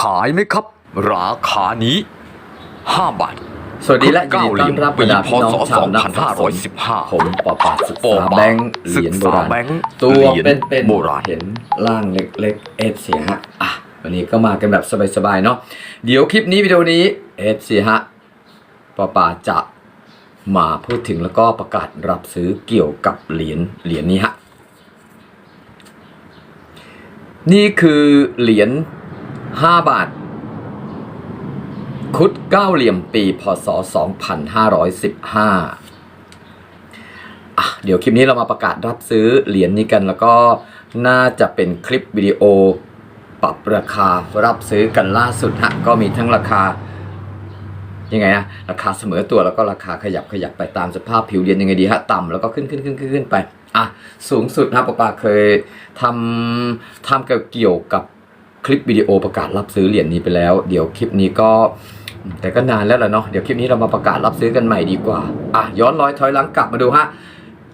ขายไหมครับ ราคานี้ 5 บาทสวัสดีและยินดีต้อนรับบรรดาพี่น้องชาวนักสะสม2515 ผมปอปาศึกปอษาปาแบงค์เหรียญโบศึกษาราณแบงค์ตัวเหรียญเป็นเป็นโบราณเห็นร่างเล็กๆเอฟซีฮะอะวันนี้ก็มากันแบบสบายๆเนาะเดี๋ยวคลิปนี้วิดีโอนี้เอฟซีฮะปอปาจะมาพูดถึงแล้วก็ประกาศรับซื้อเกี่ยวกับเหรียญเหรียญนี้ฮะนี่คือเหรียญ 5 บาท คุดเก้าเหลี่ยมปี พศ 2515อะเดี๋ยวคลิปนี้เรามาประกาศรับซื้อเหรียญนี้กัน แล้วก็น่าจะเป็นคลิปวิดีโอ ปรับราคารับซื้อกันล่าสุดฮะก็มีทั้งราคายังไงนะราคาเสมอตัวแล้วก็ราคาขยับขยับไปตามสภาพผิวเหรียญยังไงดีฮะต่ำแล้วก็ขึ้นขึ้นขึ้นขึ้นขึ้นไปอะสูงสุดนะปะปาเคยทำทำเกี่ยวกับ คลิปวิดีโอประกาศรับซื้อเหรียญนี้ไปแล้ว เดี๋ยวคลิปนี้ก็ แต่ก็นานแล้วล่ะเนาะเดี๋ยวคลิปนี้เรามาประกาศรับซื้อกันใหม่ดีกว่าอะย้อนรอยถอยหลังกลับมาดูฮะ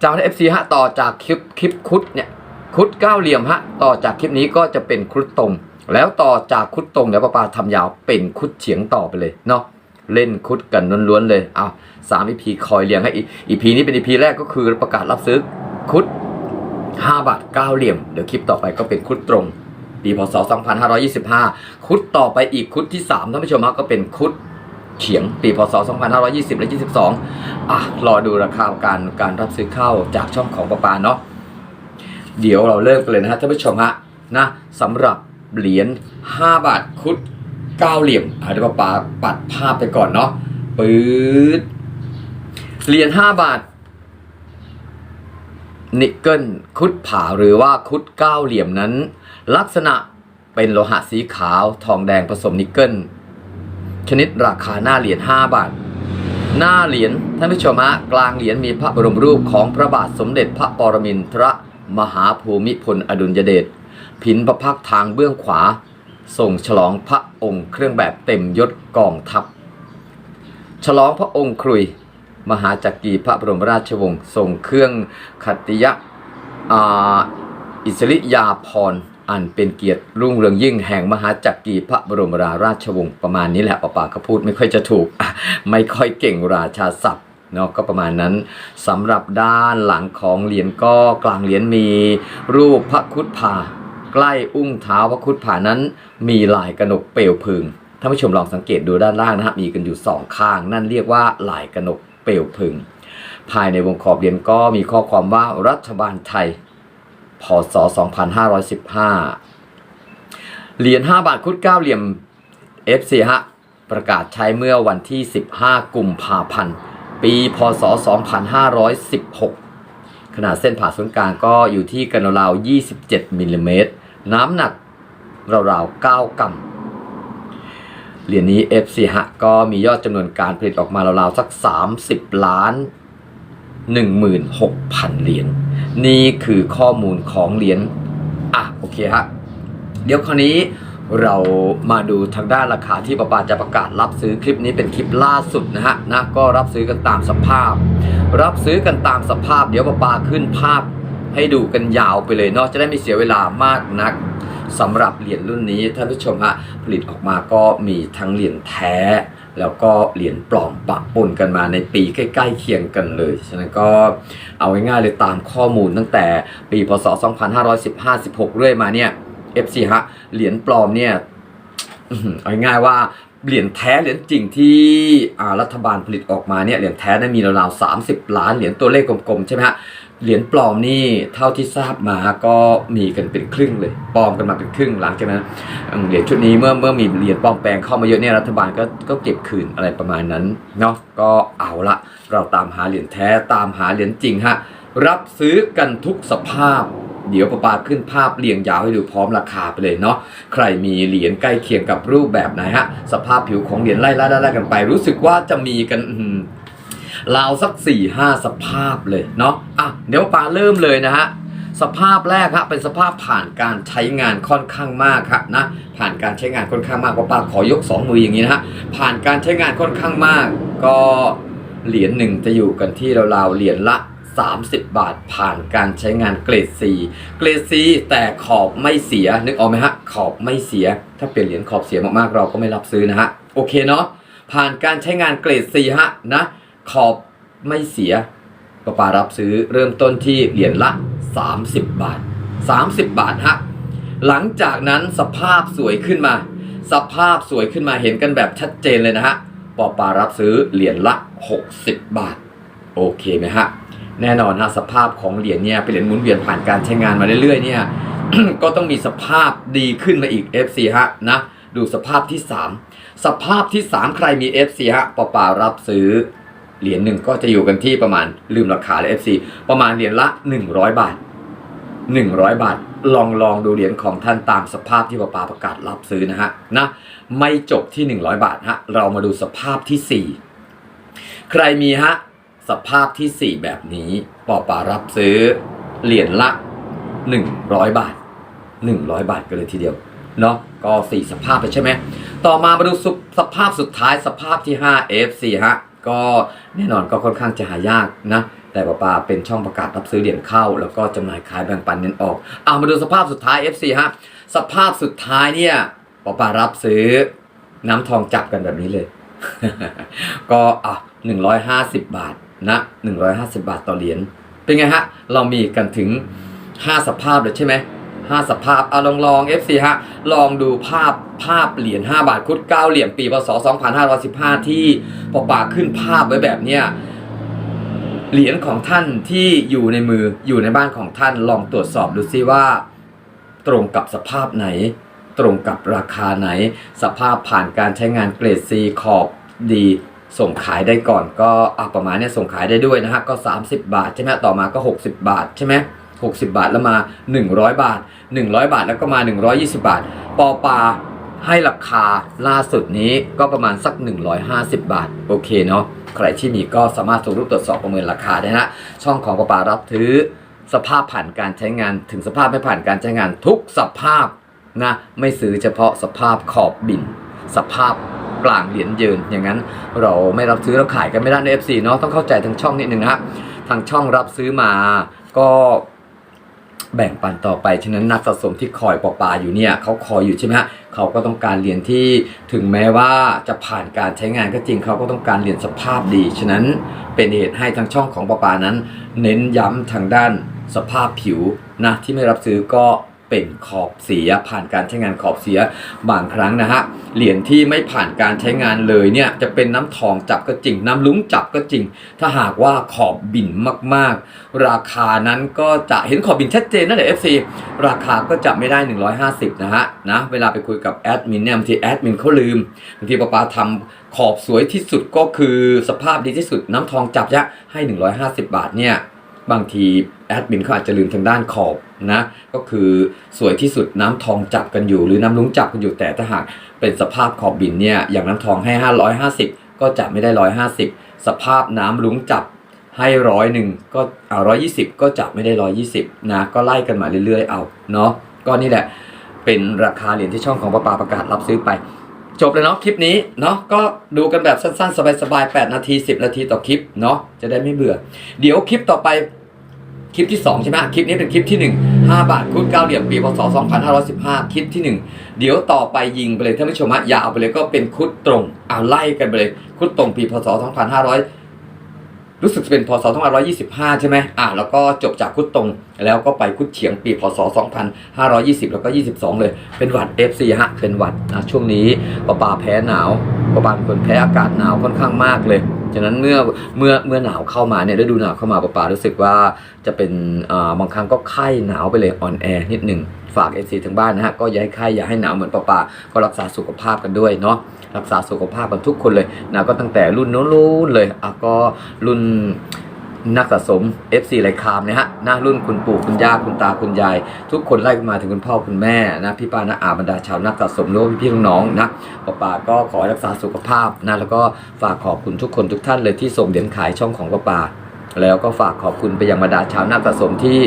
จำได้เอฟซีฮะต่อจากคลิปคลิปคุดเนี่ยคุดเก้าเหลี่ยมฮะต่อจากคลิปนี้ก็จะเป็นคุดตรง แล้วต่อจากคุดตรงเดี๋ยวป้าปาทำยาวเป็นคุดเฉียงต่อไปเลยเนาะเล่นคุดกันล้วนๆเลยเอาสามอีพีคอยเรียงให้อีพีนี้เป็นอีพีแรกก็คือประกาศรับซื้อคุด5บาท9เหลี่ยม เดี๋ยวคลิปต่อไปก็เป็นคุดตรง ปีพศ 2525 คุดต่อไปอีกคุดที่3ท่านผู้ชมก็เป็นคุดเฉียงปีพศ 2520 และ 22 อะ รอดูราคาการการรับซื้อข้าวจากช่องของประปาเนาะเดี๋ยวเราเริ่มกันเลยนะฮะท่านผู้ชมฮะนะสำหรับเหรียญ5บาทคุด9เหลี่ยมอะเดรประปาปัดภาพไปก่อนเนาะปื๊ดเหรียญ5บาทนิกเกิลคุดผาหรือว่าคุดเก้าเหลี่ยมนั้น ลักษณะเป็นโลหะสีขาวทองแดงผสมนิกเกิล ชนิดราคาหน้าเหรียญ5บาท หน้าเหรียญท่านผู้ชมฮะกลางเหรียญมีพระบรมรูปของพระบาทสมเด็จพระปรมินทรมหาภูมิพลอดุลยเดชผินพระพักทางเบื้องขวาส่งฉลองพระองค์เครื่องแบบเต็มยศกองทัพ ฉลองพระองค์ครุย มหาจักรีพระบรมราชวงศ์ทรงเครื่องขัตติยะอ่าอิสริยาภรณ์ อันเป็นเกียรติรุ่งเรืองยิ่งแห่งมหาจักรีพระบรมราราชวงศ์ประมาณนี้แหละปาปาก็พูดไม่ค่อยจะถูก ไม่ค่อยเก่งราชาศัพท์เนาะก็ประมาณนั้นสำหรับด้านหลังของเหรียญก็กลางเหรียญมี รูปพระคุดผาใกล้อุ้งเท้าพระคุดผานั้น มีลายกระหนกเปลวพึงท่านผู้ชมลองสังเกตดูด้านล่างนะครับมีกันอยู่สองข้าง นั่นเรียกว่าลายกระหนกเปลวพึงภายในวงขอบเหรียญก็มีข้อความว่ารัฐบาลไทย พศ 2515 เหรียญ 5 บาทคุด9เหลี่ยม FC ฮะประกาศใช้เมื่อวันที่ 15 กุมภาพันธ์ ปี พศ 2516 ขนาดเส้นผ่าศูนย์กลางก็อยู่ที่กันราว27มิลลิเมตร น้ำหนักราวๆ9กรัมเหรียญนี้ FC ฮะก็มียอดจำนวนการผลิตออกมาราวๆสัก 30 ล้าน 16,000 เหรียญ นี่คือข้อมูลของเหรียญอะโอเคฮะเดี๋ยวคราวนี้เรามาดูทางด้านราคาที่ปาปาจะประกาศรับซื้อคลิปนี้เป็นคลิปล่าสุดนะฮะนะก็รับซื้อกันตามสภาพ รับซื้อกันตามสภาพ เดี๋ยวปาปาขึ้นภาพให้ดูกันยาวไปเลยเนาะจะได้ไม่เสียเวลามากนักสำหรับเหรียญรุ่นนี้ท่านผู้ชมฮะผลิตออกมาก็มีทั้งเหรียญแท้ แล้วก็เหรียญปลอมปะปนกันมาในปีใกล้ๆเคียงกันเลยฉะนั้นก็เอาง่ายๆเลยตามข้อมูลตั้งแต่ปีพศ 2515-16 เรื่อยมาเนี่ย FC ฮะเหรียญปลอมเนี่ยเอาง่ายๆว่าเหรียญแท้เหรียญจริงที่รัฐบาลผลิตออกมาเนี่ยเหรียญแท้นั้นมีราวๆ30 ล้านเหรียญตัวเลขกลมๆใช่ไหมฮะ เหรียญปลอมนี่เท่าที่ทราบมาก็มีกันเป็นครึ่งเลยปลอมกันมาเป็นครึ่งหลังจากนั้นอืมเหรียญชุดนี้เมื่อเมื่อมีเหรียญปลอมแปลงเข้ามาเยอะเนี่ยรัฐบาลก็ก็เก็บคืนอะไรประมาณนั้นเนาะก็เอาละเราตามหาเหรียญแท้ตามหาเหรียญจริงฮะรับซื้อกันทุกสภาพ เดี๋ยวประปาขึ้นภาพเรียงยาวให้ดูพร้อมราคาไปเลยเนาะใครมีเหรียญใกล้เคียงกับรูปแบบไหนฮะสภาพผิวของเหรียญไล่ไล่ไล่กันไป รู้สึกว่าจะมีกันราวสัก4ี่ห้าสภาพเลยเนาะ อะเดี๋ยวปาเริ่มเลยนะฮะสภาพแรกฮะเป็นสภาพผ่านการใช้งานค่อนข้างมากครับนะผ่านการใช้งานค่อนข้างมากปาปาขอยกสองมืออย่างนี้นะฮะผ่านการใช้งานค่อนข้างมาก ก็เหรียญหนึ่งจะอยู่กันที่ราวๆเหรียญละ 30 บาท ผ่านการใช้งานเกรด C เกรด C แต่ขอบไม่เสียนึกออกไหมฮะขอบไม่เสีย ถ้าเปลี่ยนเหรียญขอบเสียมากๆเราก็ไม่รับซื้อนะฮะโอเคเนาะผ่านการใช้งานเกรด C ฮะนะขอบไม่เสีย ประปารับซื้อเริ่มต้นที่เหรียญละ 30 บาท 30 บาทฮะหลังจากนั้นสภาพสวยขึ้นมา สภาพสวยขึ้นมาเห็นกันแบบชัดเจนเลยนะฮะปอปารับซื้อเหรียญละ 60 บาท โอเคไหมฮะแน่นอนฮะสภาพของเหรียญเนี่ยเป็นเหรียญหมุนเวียนผ่านการใช้งานมาเรื่อยๆเนี่ยก็ต้องมีสภาพดีขึ้นมาอีก FC ฮะนะดูสภาพที่ 3 สภาพที่ 3 ใครมี FC ฮะปอปารับซื้อ เหรียญหนึ่งก็จะอยู่กันที่ประมาณลืมราคาเลย FC ประมาณเหรียญละ 100 บาท 100 บาท ลองลองดูเหรียญของท่านตามสภาพที่ปอปาประกาศรับซื้อนะฮะนะไม่จบที่ 100 บาทฮะเรามาดูสภาพที่ 4 ใครมีฮะสภาพที่ 4 แบบนี้ปอปารับซื้อเหรียญละ 100 บาท 100 บาทกันเลยทีเดียวเนาะก็ 4 สภาพไปใช่ไหมต่อมามาดูสุสภาพสุดท้ายสภาพที่ 5 F4 ฮะ ก็แน่นอนก็ค่อนข้างจะหายากนะแต่ปอปาเป็นช่องประกาศรับซื้อเหรียญเข้า แล้วก็จำหน่ายขายแบ่งปันเน้นออกเอามาดูสภาพสุดท้าย F4 ฮะสภาพสุดท้ายเนี่ยปอปารับซื้อน้ำทองจับกันแบบนี้เลย ก็อะ150บาทนะ150บาทต่อเหรียญเป็นไงฮะเรามีกันถึง5สภาพเลยใช่ไหม 5 สภาพเอาลองลอง FC ฮะลองดูภาพภาพเหรียญ5บาทคุด9เหรียญปีพศ2515 ที่ปอปาขึ้นภาพไว้แบบเนี้ยเหรียญของท่านที่อยู่ในมืออยู่ในบ้านของท่านลองตรวจสอบดูซิว่า ตรงกับสภาพไหน ตรงกับราคาไหน สภาพผ่านการใช้งานเกรด C ขอบดีส่งขายได้ก่อนก็อประมาณเนี้ยส่งขายได้ด้วยนะฮะก็ 30 บาทใช่ไหมต่อมาก็ 60 บาทใช่ไหม 60 บาทแล้วมา 100 บาท 100 บาทแล้วก็มา 120 บาท ปอปาให้ราคาล่าสุดนี้ก็ประมาณสัก 150 บาท โอเคเนาะใครที่มีก็สามารถส่งรูปตรวจสอบประเมินราคาได้นะ ช่องของปอปารับถือสภาพผ่านการใช้งานถึงสภาพไม่ผ่านการใช้งานทุกสภาพนะไม่ซื้อเฉพาะสภาพขอบบิน สภาพกลางเหรียญยืนอย่างนั้นเราไม่รับซื้อเราขายกันไม่ได้ใน FC เนาะต้องเข้าใจทางช่องนิดนึงนะฮะทางช่องรับซื้อมาก็ แบ่งปันต่อไป ฉะนั้นนักสะสมที่คอยปอปาอยู่เนี่ยเขาคอยอยู่ใช่ไหมฮะเขาก็ต้องการเหรียญที่ถึงแม้ว่าจะผ่านการใช้งานก็จริงเขาก็ต้องการเหรียญสภาพดี ฉะนั้นเป็นเหตุให้ทางช่องของปอปานั้น เน้นย้ำทางด้านสภาพผิวนะที่ไม่รับซื้อก็ เป็นขอบเสียผ่านการใช้งานขอบเสียบางครั้งนะฮะเหรียญที่ไม่ผ่านการใช้งานเลยเนี่ยจะเป็นน้ำทองจับก็จริง น้ำลุ้งจับก็จริง ถ้าหากว่าขอบบินมากๆ ราคานั้นก็จะเห็นขอบบินชัดเจนนั่นแหละ FC ราคาก็จะไม่ได้ 150 นะฮะนะเวลาไปคุยกับแอดมินเนี่ยบางทีแอดมินเขาลืมบางทีป้าปาทำขอบสวยที่สุดก็คือสภาพดีที่สุดน้ำทองจับยะให้ 150 บาทเนี่ย บางทีแอดมินเขาอาจจะลืมทางด้านขอบนะก็คือสวยที่สุดน้ำทองจับกันอยู่ หรือน้ำลุ้งจับกันอยู่แต่ถ้าหากเป็นสภาพขอบบินเนี่ยอย่างน้ำทองให้ 550 ก็จะไม่ได้ 150 สภาพน้ำลุ้งจับให้ร้อยหนึ่งก็เอาร้อยยี่สิบก็จะไม่ได้ร้อยยี่สิบนะก็ไล่กันมาเรื่อยๆเอาเนาะก็นี่แหละเป็นราคาเหรียญที่ช่องของประปาประกาศรับซื้อไป จบเลยเนาะคลิปนี้เนาะก็ดูกันแบบสั้นๆ สบายๆ8นาที 10 นาทีต่อคลิปเนาะจะได้ไม่เบื่อ เดี๋ยวคลิปต่อไป คลิปที่ 2 ใช่ไหมคลิปนี้เป็นคลิปที่ 1 5 บาทคุดเก้าเหลี่ยมปีพศ 2515 คลิปที่ 1 เดี๋ยวต่อไปยิงไปเลยท่านผู้ชมฮะอย่าเอาไปเลยก็เป็นคุดตรงเอาไล่กันไปเลย คุดตรงปีพศ 2500 รู้สึกจะเป็นพศ 2525 ใช่ไหมอ่าแล้วก็จบจากคุดตรงแล้วก็ไปคุดเฉียงปีพศ 2520 แล้วก็ 22 เลย เป็นหวัด FC ฮะเป็นหวัดนะช่วงนี้ปะปาแพ้หนาวปะปาเป็นคนแพ้อากาศหนาวค่อนข้างมากเลย ฉะนั้นเมื่อเมื่อเมื่อหนาวเข้ามาเนี่ยฤดูหนาวเข้ามาปะปารู้สึกว่าจะเป็นบางครั้งก็ไข้หนาวไปเลยอ่อนแอนิดหนึ่งฝาก FC ทางบ้านนะฮะก็อย่าให้ไข้อย่าให้หนาวเหมือนปะปาก็รักษาสุขภาพกันด้วยเนาะรักษาสุขภาพกันทุกคนเลยนะก็ตั้งแต่รุ่นโน้นเลยอะก็รุ่น นักสะสม FC ไรคามนี่ยฮะหน้ารุ่นคุณปู่คุณย่าคุณตาคุณยาย ทุกคนไล่มาถึงคุณพ่อคุณแม่นะพี่ป้านะอาบรรดาชาวนักสะสมหรือว่พี่ๆน้องๆนะป้าป่าก็ขอรักษาสุขภาพนะแล้วก็ฝากขอบคุณทุกคนทุกท่านเลยที่ส่งเหรียญขายช่องของป้าป่าแล้วก็ฝากขอบคุณไปยังบรรดาชาวนักสะสมที่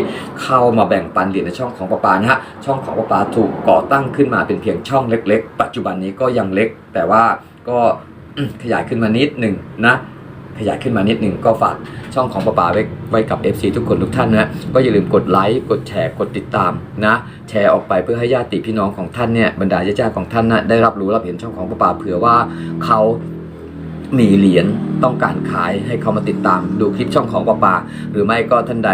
เข้ามาแบ่งปันเหรียญในช่องของป้าปานะฮะช่องของป้าปาถูกก่อตั้งขึ้นมาเป็นเพียงช่องเล็ก ๆ ปัจจุบันนี้ก็ยังเล็ก แต่ว่าก็ขยายขึ้นมานิดหนึ่งนะ ขยายขึ้นมานิดหนึ่งก็ฝากช่องของป้าป๋าไว้ไว้กับ FC ทุกคนทุกท่านนะก็อย่าลืมกดไลค์กดแชร์กดติดตามนะแชร์ออกไปเพื่อให้ญาติพี่น้องของท่านเนี่ยบรรดาญาติๆของท่านนะได้รับรู้รับเห็นช่องของป้าป๋าเผื่อว่าเขา มีเหรียญต้องการขายให้เขามาติดตามดูคลิปช่องของป้าป๋าหรือไม่ก็ท่านใด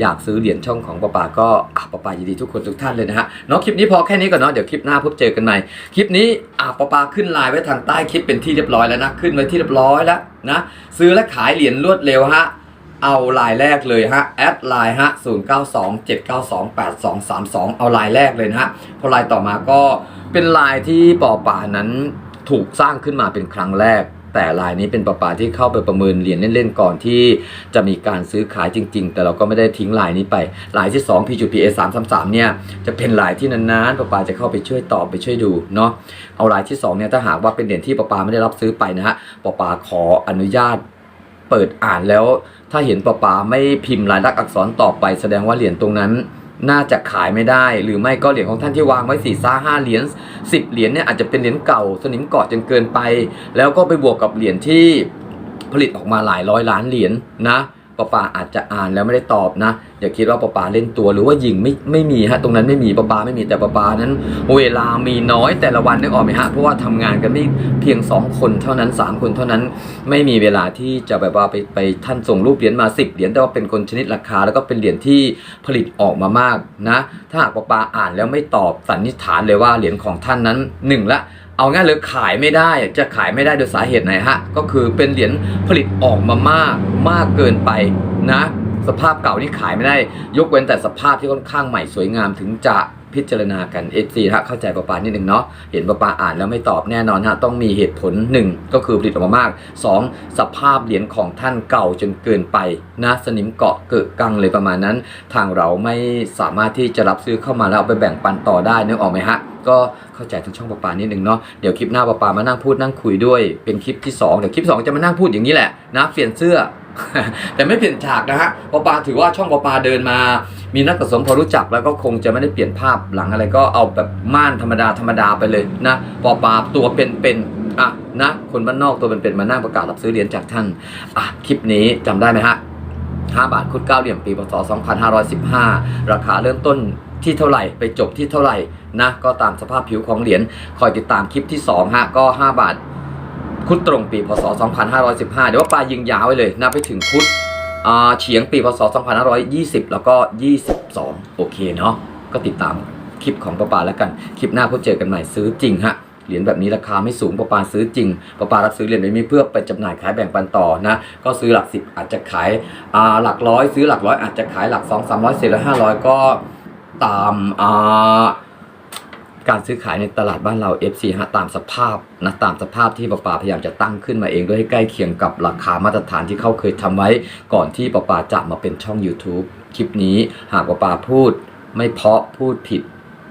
อยากซื้อเหรียญช่องของป้าป๋าก็อะปาป๋ายินดีทุกคนทุกท่านเลยนะฮะเนาะคลิปนี้พอแค่นี้ก่อนเนาะเดี๋ยวคลิปหน้าพบเจอกันใหม่คลิปนี้อะป้าปาขึ้นไลน์ไว้ทางใต้คลิปเป็นที่เรียบร้อยแล้วนะขึ้นไว้ที่เรียบร้อยแล้วนะซื้อและขายเหรียญรวดเร็วฮะเอาลายแรกเลยฮะแอดไลน์ฮะ0 9 2 7 9 2 8 2 3 2 เอาลายแรกเลยนะฮะพอลายต่อมาก็เป็นลายที่ปอป่านั้นถูกสร้างขึ้นมาเป็นครั้งแรก แต่ลายนี้เป็นปอป่าที่เข้าไปประเมินเหรียญเล่นๆก่อนที่จะมีการซื้อขายจริง ๆ แต่เราก็ไม่ได้ทิ้งลายนี้ไปลายที่ 2 P.P.A 333เนี่ยจะเป็นลายที่นานๆปอป่าจะเข้าไปช่วยตอบไปช่วยดูเนาะเอาลายที่2เนี่ยถ้าหากว่าเป็นเหรียญที่ปอปาไม่ได้รับซื้อไปนะฮะปอปาขออนุญาตเปิดอ่านแล้ว ถ้าเห็นปอปาไม่พิมพ์ลายลักษณ์อักษรต่อไป แสดงว่าเหรียญตรงนั้น น่าจะขายไม่ได้ หรือไม่ก็เหรียญของท่านที่วางไว้สี่ซ่าห้าเหรียญสิบเหรียญเนี่ยอาจจะเป็นเหรียญเก่าสนิมเกาะจนเกินไป แล้วก็ไปบวกกับเหรียญที่ผลิตออกมาหลายร้อยล้านเหรียญนะ ปอปาอาจจะอ่านแล้วไม่ได้ตอบนะ อย่าคิดว่าปอปาเล่นตัวหรือว่ายิงไม่ไม่มีฮะตรงนั้นไม่มีปอปาไม่มีแต่ปอปานั้น เวลามีน้อยแต่ละวันนึกออกไหมฮะเพราะว่าทำงานกันไม่เพียง 2 คนเท่านั้น 3 คนเท่านั้น ไม่มีเวลาที่จะแบบว่าไปไปท่านส่งรูปเหรียญมา 10เหรียญแต่ว่าเป็นคนชนิดราคา แล้วก็เป็นเหรียญที่ผลิตออกมามากนะ ถ้าหากปอปาอ่านแล้วไม่ตอบสันนิษฐานเลยว่าเหรียญของท่านนั้นหนึ่งละ เอาง่ายเลยขายไม่ได้จะขายไม่ได้โดยสาเหตุไหนฮะ ก็คือเป็นเหรียญผลิตออกมามากมากเกินไปนะ สภาพเก่านี่ขายไม่ได้ ยกเว้นแต่สภาพที่ค่อนข้างใหม่สวยงามถึงจะ พิจารณากัน FC ฮะเข้าใจปะปานิดหนึ่งเนาะเห็นปะปาอ่านแล้วไม่ตอบแน่นอนฮะต้องมีเหตุผล 1 ก็คือผลิตออกมามาก 2 สภาพเหรียญของท่านเก่าจนเกินไปนะสนิมเกาะเกิดกังเลยประมาณนั้น ทางเราไม่สามารถที่จะรับซื้อเข้ามาแล้วเอาไปแบ่งปันต่อได้นึกออกไหมฮะก็เข้าใจทุกช่องปะปานิดหนึ่งเนาะเดี๋ยวคลิปหน้าปะปามานั่งพูดนั่งคุยด้วย เป็นคลิปที่สองเดี๋ยวคลิปสองจะมานั่งพูดอย่างนี้แหละนะเปลี่ยนเสื้อ แต่ไม่เปลี่ยนฉากนะฮะปอปาถือว่าช่องปอปาเดินมา มีนักสะสมพอรู้จักแล้วก็คงจะไม่ได้เปลี่ยนภาพหลังอะไรก็เอาแบบม่านธรรมดาธรรมดาไปเลยนะปอปาตัวเป็นๆอะนะ คนบ้านนอกตัวเป็นๆมานั่งประกาศรับซื้อเหรียญจากท่านอะคลิปนี้จำได้ไหมฮะ5บาทคุด9เหลี่ยมปีพศ2515 ราคาเริ่มต้นที่เท่าไหร่ไปจบที่เท่าไหร่นะก็ตามสภาพผิวของเหรียญคอยติดตามคลิปที่2ฮะก็ 5 บาท คุดตรงปีพศ 2515 เดี๋ยวว่าปลายิงยาวไว้เลยนะไปถึงคุดอ่าเฉียงปีพศ 2520 แล้วก็ 22 โอเคเนาะก็ติดตามคลิปของปลาปาแล้วกัน คลิปหน้าพบเจอกันใหม่ซื้อจริงฮะเหรียญแบบนี้ราคาไม่สูงปลาปาซื้อจริงปลาปารับซื้อเหรียญแบบนี้เพื่อไปจำหน่ายขายแบ่งปันต่อนะก็ซื้อหลักสิบอาจจะขายอ่าหลักร้อยซื้อหลักร้อยอาจจะขายหลักสองสามร้อยสี่ร้อยห้าร้อยก็ตามอ่า การซื้อขายในตลาดบ้านเรา FC ฮะตามสภาพนะตามสภาพที่ปปาพยายามจะตั้งขึ้นมาเองด้วยให้ใกล้เคียงกับราคามาตรฐานที่เขาเคยทำไว้ ก่อนที่ปปาจะมาเป็นช่อง YouTube คลิปนี้หากปปาพูดไม่เพาะพูดผิด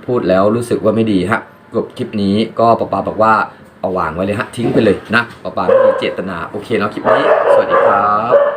พูดแล้วรู้สึกว่าไม่ดีฮะกบคลิปนี้ก็ปปาบอกว่าเอาวางไว้เลยฮะทิ้งไปเลยนะปปาไม่มีเจตนาโอเคเนาะคลิปนี้ สวัสดีครับ